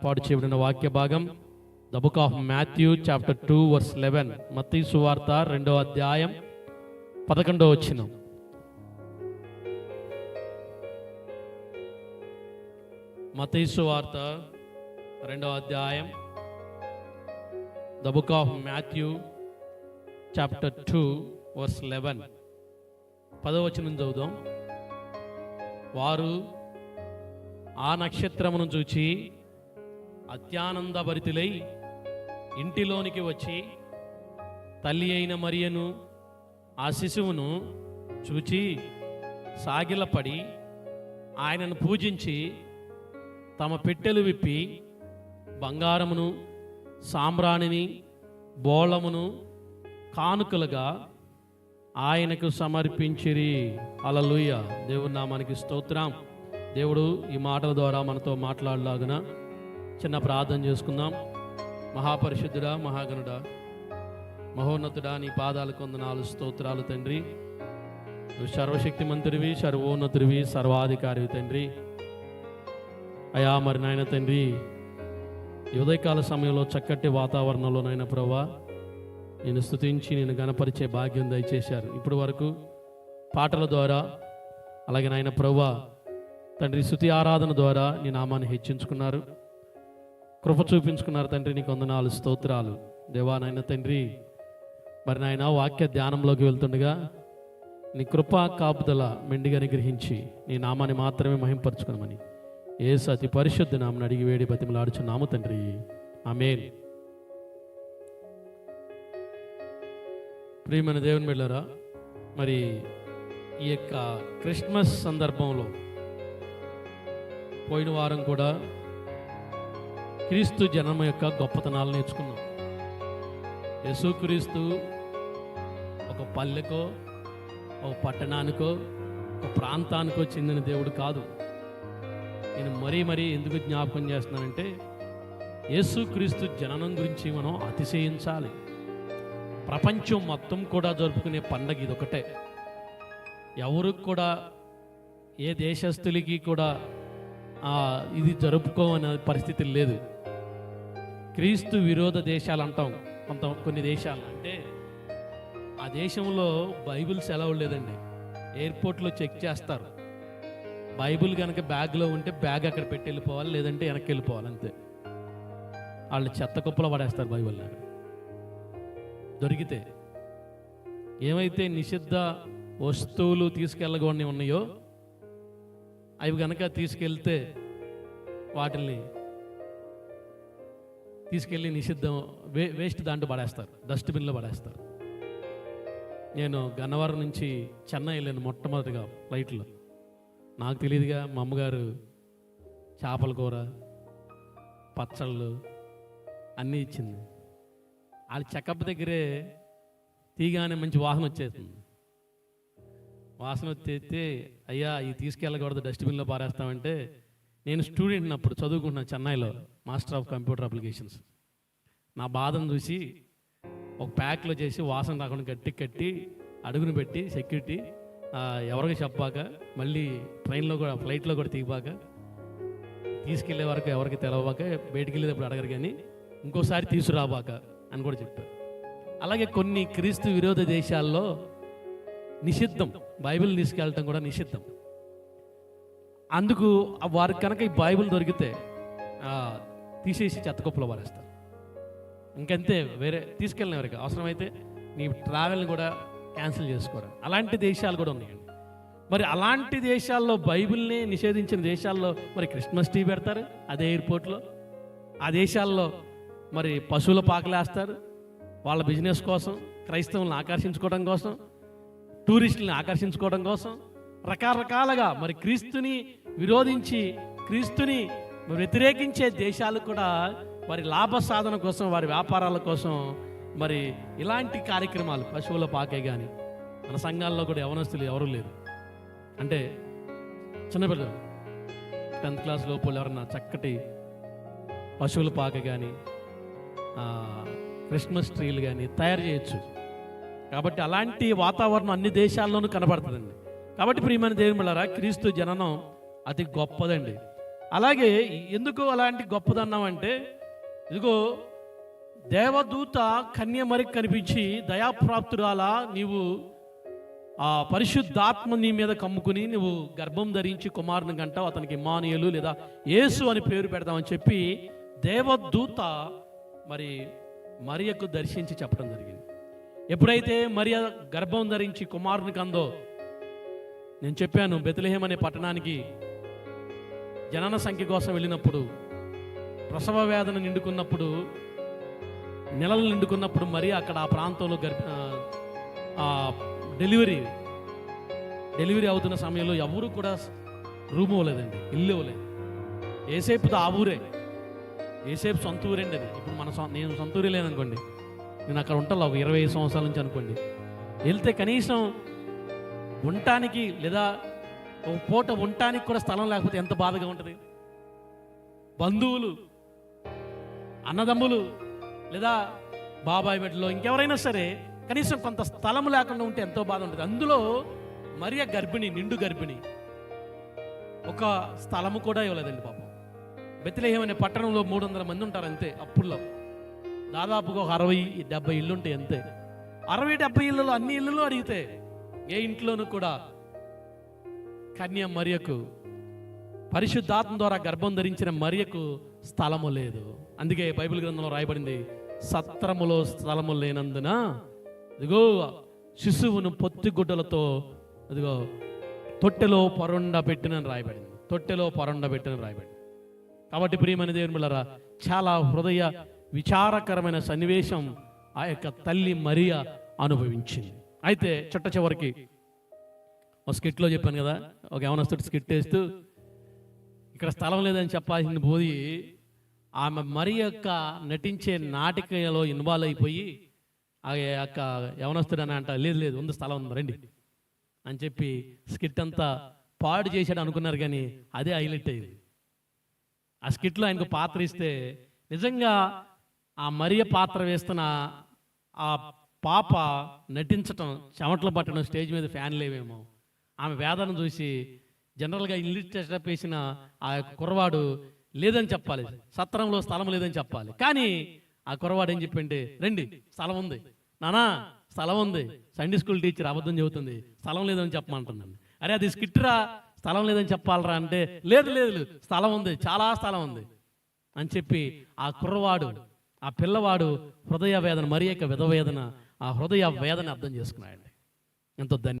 ఏర్పాటు చేయబడిన వాక్య భాగం. The book of Matthew chapter two verse eleven మతీ సువార్త రెండో అధ్యాయం పదకొండో వచ్చిన మతీ సువార్త రెండో అధ్యాయం. The book of Matthew chapter two verse eleven పదో వచనం చదువుదాం. వారు ఆ నక్షత్రమును చూచి అత్యానందభరితులై ఇంటిలోనికి వచ్చి తల్లి అయిన మరియను ఆ శిశువును చూచి సాగిలపడి ఆయనను పూజించి తమ పెట్టెలు విప్పి బంగారమును సాంబ్రాణిని బోళమును కానుకలుగా ఆయనకు సమర్పించిరి. అలలుయ నా మనకి స్తోత్రం. దేవుడు ఈ మాటల ద్వారా మనతో మాట్లాడలాగున చిన్న ప్రార్థన చేసుకుందాం. మహాపరిశుద్ధుడా మహాగణుడా మహోన్నతుడా నీ పాదాలు కొందనాలు స్తోత్రాలు తండ్రి. నువ్వు సర్వశక్తి మంత్రివి సర్వోన్నతుడివి సర్వాధికారివి తండ్రి. అయా మరి నాయన తండ్రి ఉదయకాల సమయంలో చక్కటి వాతావరణంలో నాయన ప్రభా నేను స్థుతించి నేను గణపరిచే భాగ్యం దయచేశారు. ఇప్పటి వరకు పాటల ద్వారా అలాగే నాయన ప్రభా తండ్రి శృతి ఆరాధన ద్వారా నీ నామాన్ని హెచ్చించుకున్నారు. కృప చూపించుకున్నారు తండ్రి నీకు వందనాలు స్తోత్రాలు. దేవా నాయన తండ్రి మరి నాయన వాక్య ధ్యానంలోకి వెళ్తుండగా నీ కృపా కాపుదల మెండిగా నిగ్రహించి నీ నామాన్ని మాత్రమే మహింపరచుకునమని ఏ సతి పరిశుద్ధ నామని అడిగి వేడి బతిమలాడుచున్నాము తండ్రి. ఆమేన్. ప్రియమైన దేవుని వెళ్ళారా మరి ఈ యొక్క క్రిస్మస్ సందర్భంలో పోయిన వారం కూడా క్రీస్తు జనం యొక్క గొప్పతనాలు నేర్చుకున్నాం. యేసుక్రీస్తు ఒక పల్లెకో ఒక పట్టణానికో ఒక ప్రాంతానికో చెందిన దేవుడు కాదు. నేను మరీ మరీ ఎందుకు జ్ఞాపకం చేస్తున్నానంటే యేసుక్రీస్తు జననం గురించి మనం అతిశయించాలి. ప్రపంచం మొత్తం కూడా జరుపుకునే పండగ ఇదొకటే. ఎవరికి కూడా ఏ దేశస్తులకి కూడా ఇది జరుపుకోమనే పరిస్థితి లేదు. క్రీస్తు విరోధ దేశాలు అంటాం. కొంత కొన్ని దేశాలు. అంటే ఆ దేశంలో బైబిల్ సెలవు లేదండి. ఎయిర్పోర్ట్లో చెక్ చేస్తారు. బైబిల్ కనుక బ్యాగ్లో ఉంటే బ్యాగ్ అక్కడ పెట్టి వెళ్ళిపోవాలి లేదంటే వెనక్కి వెళ్ళిపోవాలి అంతే. వాళ్ళు చెత్త కుప్పలో పడేస్తారు బైబిల్ దొరికితే. ఏమైతే నిషిద్ధ వస్తువులు తీసుకెళ్ళగొని ఉన్నాయో అవి కనుక తీసుకెళ్తే వాటిని తీసుకెళ్ళి నిషిద్ధం వే వేస్ట్ దాంట్లో పడేస్తారు డస్ట్బిన్లో పడేస్తారు. నేను గన్నవరం నుంచి చెన్నై వెళ్ళాను మొట్టమొదటిగా ఫ్లైట్లో. నాకు తెలియదుగా మా అమ్మగారు చేపల కూర పచ్చళ్ళు అన్నీ ఇచ్చింది. వాళ్ళ చెకప్ దగ్గరే తీగానే మంచి వాసన వచ్చేస్తుంది వాసన వచ్చేస్తే అయ్యా ఇది తీసుకెళ్ళకూడదు డస్ట్బిన్లో పారేస్తామంటే నేను స్టూడెంట్ అప్పుడు చదువుకున్నా చెన్నైలో మాస్టర్ ఆఫ్ కంప్యూటర్ అప్లికేషన్స్ నా బాధను చూసి ఒక ప్యాక్లో చేసి వాసన రాకుండా గట్టి కట్టి అడుగును పెట్టి సెక్యూరిటీ ఎవరికి చెప్పాక మళ్ళీ ట్రైన్లో కూడా ఫ్లైట్లో కూడా తీయబాక తీసుకెళ్ళే వరకు ఎవరికి తెలవబాక బయటికి వెళ్ళేటప్పుడు అడగరు కానీ ఇంకోసారి తీసుకురాబాక అని కూడా చెప్పారు అలాగే కొన్ని క్రీస్తు విరోధ దేశాల్లో నిషిద్ధం బైబిల్ తీసుకెళ్ళటం కూడా నిషిద్ధం. అందుకు వారికి కనుక ఈ బైబిల్ దొరికితే తీసేసి చెత్తకుప్పలో పారేస్తారు. ఇంకంతే వేరే తీసుకెళ్ళిన ఎవరికి అవసరమైతే నీ ట్రావెల్ని కూడా క్యాన్సిల్ చేసుకోరా. అలాంటి దేశాలు కూడా ఉన్నాయండి. మరి అలాంటి దేశాల్లో బైబిల్ని నిషేధించిన దేశాల్లో మరి క్రిస్మస్ ట్రీ పెడతారు అదే ఎయిర్పోర్ట్లో. ఆ దేశాల్లో మరి పశువుల పాకలేస్తారు వాళ్ళ బిజినెస్ కోసం క్రైస్తవులను ఆకర్షించుకోవడం కోసం టూరిస్టులను ఆకర్షించుకోవడం కోసం రకరకాలుగా మరి క్రీస్తుని విరోధించి క్రీస్తుని వ్యతిరేకించే దేశాలు కూడా వారి లాభ సాధన కోసం వారి వ్యాపారాల కోసం మరి ఇలాంటి కార్యక్రమాలు పశువుల పాకే కానీ మన సంఘాల్లో కూడా యవనస్తులు ఎవరు లేరు. అంటే చిన్నపిల్లలు టెన్త్ క్లాస్ లోపల ఎవరన్నా చక్కటి పశువుల పాక కానీ క్రిస్మస్ ట్రీలు కానీ తయారు చేయొచ్చు. కాబట్టి అలాంటి వాతావరణం అన్ని దేశాల్లోనూ కనబడుతుందండి. కాబట్టి ప్రియమైన దేవుని బిళ్ళారా క్రీస్తు జననం అతి గొప్పదండి. అలాగే ఎందుకు అలాంటి గొప్పదన్నామంటే ఇదిగో దేవదూత కన్యమరికి కనిపించి దయాప్రాప్తురాలా నీవు ఆ పరిశుద్ధాత్మ నీ మీద కమ్ముకుని నువ్వు గర్భం ధరించి కుమారుని గంటావు అతనికి మానియలు లేదా యేసు అని పేరు పెడదామని చెప్పి దేవదూత మరి మరియకు దర్శించి చెప్పడం జరిగింది. ఎప్పుడైతే మరియ గర్భం ధరించి కుమారుని కందో నేను చెప్పాను బెతలహేం అనే పట్టణానికి జనన సంఖ్య కోసం వెళ్ళినప్పుడు ప్రసవ వేదన నిండుకున్నప్పుడు నెలలు నిండుకున్నప్పుడు మరి అక్కడ ఆ ప్రాంతంలో గర్భ డెలివరీ డెలివరీ అవుతున్న సమయంలో ఎవరు కూడా రూమ్ ఇవ్వలేదండి ఇల్లు ఇవ్వలేదు. ఏసేపుది ఆ ఊరే. ఏసేపు సొంత ఊరండి అది. ఇప్పుడు మన సొ- నేను సొంత ఊరే లేననుకోండి. నేను అక్కడ ఉంటాను ఒక ఇరవై ఐదు సంవత్సరాల నుంచి అనుకోండి. వెళ్తే కనీసం ఉండటానికి లేదా ఒక పూట ఉండటానికి కూడా స్థలం లేకపోతే ఎంత బాధగా ఉంటుంది? బంధువులు అన్నదమ్ములు లేదా బాబాయ్ బిడ్డలో ఇంకెవరైనా సరే కనీసం కొంత స్థలం లేకుండా ఉంటే ఎంతో బాధ ఉంటుంది. అందులో మరియ గర్భిణి నిండు గర్భిణి ఒక స్థలము కూడా ఇవ్వలేదండి పాపం. బెత్తిలేహం అనే పట్టణంలో మూడు వందల మంది ఉంటారు అంతే అప్పుల్లో. దాదాపుగా ఒక అరవై డెబ్బై ఇల్లు ఉంటాయి అంతే. అరవై డెబ్బై ఇళ్ళలో అన్ని ఇళ్ళలో అడిగితే ఏ ఇంట్లోనూ కూడా కన్య మరియకు పరిశుద్ధాత్మ ద్వారా గర్భం ధరించిన మరియకు స్థలము లేదు. అందుకే బైబిల్ గ్రంథంలో రాయబడింది సత్రములో స్థలము లేనందున ఇదిగో శిశువును పొత్తిగుడ్డలతో ఇదిగో తొట్టెలో పరుండ పెట్టిన రాయబడింది. తొట్టెలో పరుండ పెట్టిన రాయబడింది. కాబట్టి ప్రియమైన దేవుని బిడ్డలారా చాలా హృదయ విచారకరమైన సన్నివేశం ఆ యొక్క తల్లి మరియ అనుభవించింది. అయితే చుట్ట చివరికి ఒక స్కిట్లో చెప్పాను కదా ఒక యవనస్తుడు స్కిట్ వేస్తూ ఇక్కడ స్థలం లేదని చెప్పాల్సింది పోయి ఆమె మరి యొక్క నటించే నాటికలో ఇన్వాల్వ్ అయిపోయి ఆ యొక్క యవనస్తుడు అని అంట లేదు లేదు ఉంది స్థలం ఉంది రండి అని చెప్పి స్కిట్ అంతా పాడు చేశాడు అనుకున్నారు కానీ అదే హైలైట్ అయింది. ఆ స్కిట్లో ఆయనకు పాత్ర ఇస్తే నిజంగా ఆ మరియ పాత్ర వేస్తున్న ఆ పాప నటించటం చెమటలు పట్టడం స్టేజ్ మీద ఫ్యాన్ లేవేమో. ఆమె వేదన చూసి జనరల్గా ఇంగ్లీష్ టెస్టప్ వేసిన ఆ కుర్రవాడు లేదని చెప్పాలి. సత్రంలో స్థలం లేదని చెప్పాలి. కానీ ఆ కుర్రవాడు ఏం చెప్పింటే రండి స్థలం ఉంది. నానా స్థలం ఉంది. సండే స్కూల్ టీచర్ అబద్ధం చెబుతుంది. స్థలం లేదని చెప్పమంటున్నాను. అరే అది స్కిట్రా స్థలం లేదని చెప్పాలరా? అంటే లేదు లేదు లేదు. స్థలం ఉంది. చాలా స్థలం ఉంది. అని చెప్పి ఆ కుర్రవాడు ఆ పిల్లవాడు హృదయ వేదన మరి యొక్క విధవేదన ఆ హృదయ వేదన అర్థం చేసుకున్నాయండి ఎంతో ధన్య